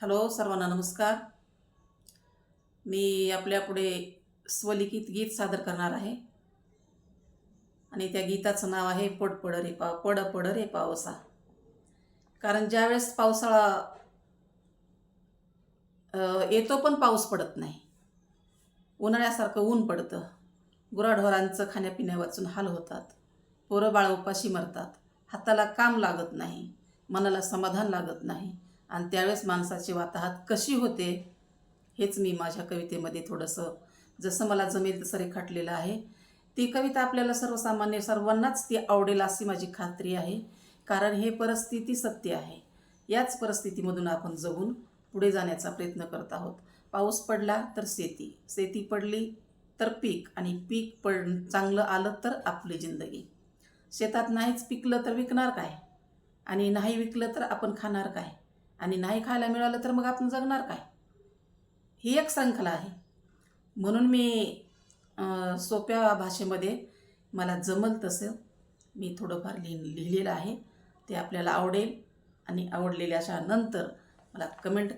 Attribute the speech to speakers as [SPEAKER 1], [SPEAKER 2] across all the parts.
[SPEAKER 1] Hello सर्वांना नमस्कार. मी आपल्यापुढे स्वलिखित गीत सादर करणार आहे. आणि त्या गीताचं नाव आहे पड पड रे पाव पड पड रे पावसा कारण ज्यावेळेस पावसाळा येतो पण पाऊस पडत नाही. उन्हाळ्यासारखं ऊन पडतं. गुराढोरांचं खाण्यापिण्या वाचून हाल होतात. पोरं बाळ उपाशी मरतात. हाताला काम लागत नाही. मनाला समाधान लागत नाही. आणि त्यावेळेस माणसाची वाताहत कशी होते हेच मी माझ्या कवितेमध्ये थोडंसं जसं मला जमेल तसं रेखाटलेलं आहे. ती कविता आपल्याला सर्वसामान्य सर्वांनाच ती आवडेल अशी माझी खात्री आहे. कारण हे परिस्थिती सत्य आहे. याच परिस्थितीमधून आपण जगून पुढे जाण्याचा प्रयत्न करत आहोत. पाऊस पडला तर शेती शेती पडली तर पीक आणि पीक पड चांगलं आलं तर आपली जिंदगी. शेतात नाहीच पिकलं तर विकणार काय? आणि नाही विकलं तर आपण खाणार काय? आणि नाही खायला मिळालं तर मग आपण जगणार काय? ही एक संकला आहे. म्हणून मी सोप्या भाषेमध्ये मला जमल तसं मी थोडंफार लिहि लिहिलेलं आहे. ते आपल्याला आवडेल आणि आवडलेल्याच्या नंतर मला कमेंट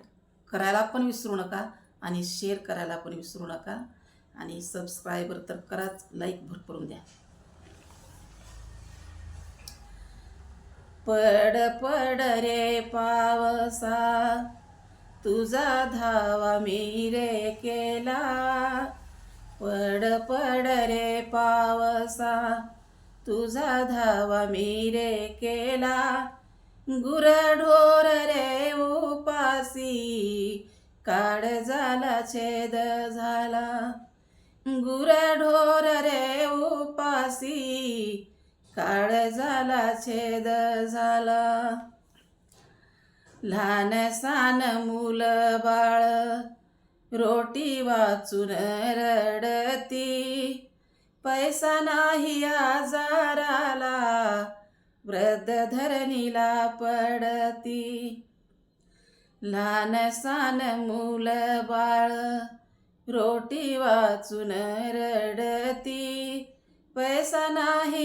[SPEAKER 1] करायला पण विसरू नका आणि शेअर करायला पण विसरू नका. आणि सबस्क्रायबर तर कराच लाईक भरपूर द्या. पड पड रे पावसा तुझा धावा मी रे केला. पड पड रे पावसा तुझा धावा मी रे केला. गुरढोर रे उपासी काड झाला छेद झाला. गुरढोर रे उपासी काळ झाला छेद झाला. लहान सान मूल बाळ. रोटी वाचून रडती. पैसा नाही आजाराला वृद्ध धरणीला पडती. लहान सान मूल बाळ. रोटी वाचून रडती. पैसा नाही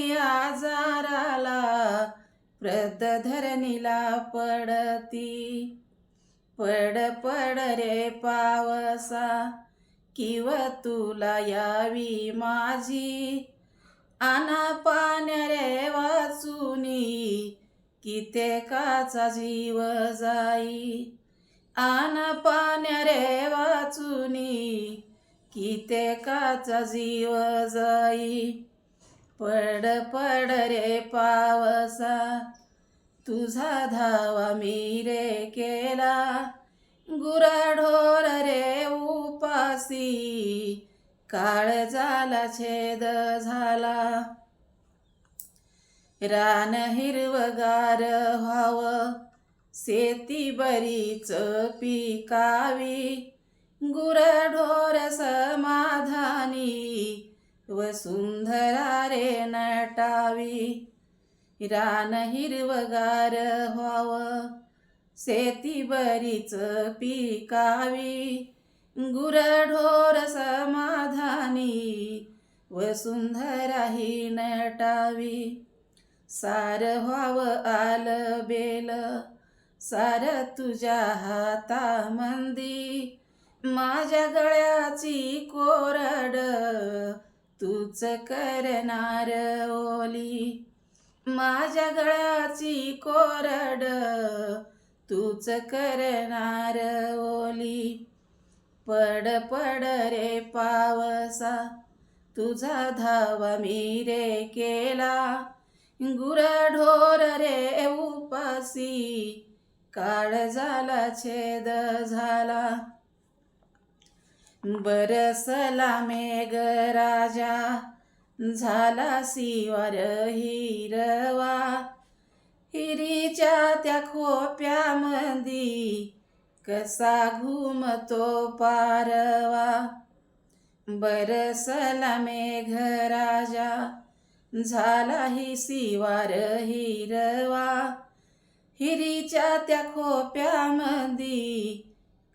[SPEAKER 1] प्रत धरणीला पडती. पड पड रे पावसा किव तुला यावी माझी. आना पाण्या रे वाचुनी कित्येकाचा जीव जाई. आना पाण्या रे वाचुनी कित्येकाचा जीव जाई. पड पड रे पावसा. तुझा धावा मी रे केला. गुराढोर रे उपासी. काळ झाला छेद झाला. रान हिरवगार व्हावं. शेती बरीच पिकावी. गुरढोर समाधानी. वसुंधरा रे नटावी रान हिरवगार व्हावं शेती बरीच पिकावी गुरढोर समाधानी वसुंधरा ही नटावी. सार व्हावं आलं बेल सार तुझ्या हातामंदी माझ्या गळ्याची कोरड तूच करणार ओली. माझ्या गळ्याची कोरड तूच करणार ओली. पड पड रे पावसा तुझा धावा मी रे केला. गुरढोर रे उपासी काळ झाला छेद झाला. बरसला मेघ राजा झाला शिवार हिरवा. हिरीच्या त्या खोप्यामंदी कसा घुमतो पारवा. बरसला मेघ राजा झाला ही शिवार हिरवा. हिरीच्या त्या खोप्यामंदी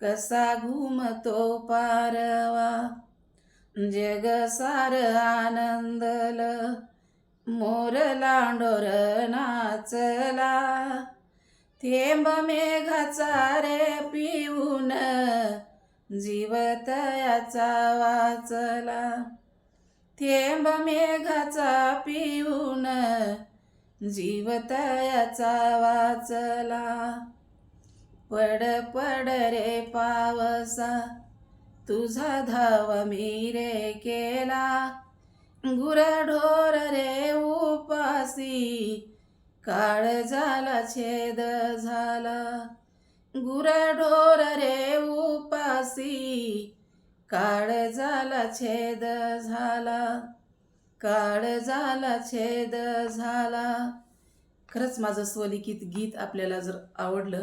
[SPEAKER 1] कसा घुमतो पारवा? जग सार आनंदल मोर लांडोर नाचला. थेंब मेघाचा रे पिऊन जीव तयाचा वाचला. थेंब मेघाचा पिऊन जीव तयाचा वाचला. पड पड रे पावसा. तुझा धाव मी रे केला. गुरढोर रे उपासी. काळ झाला छेद झाला. गुरढोर रे उपासी. काळ झाला छेद झाला. काळ झाला छेद झाला. खरंच माझं स्वलिखित गीत आपल्याला जर आवडलं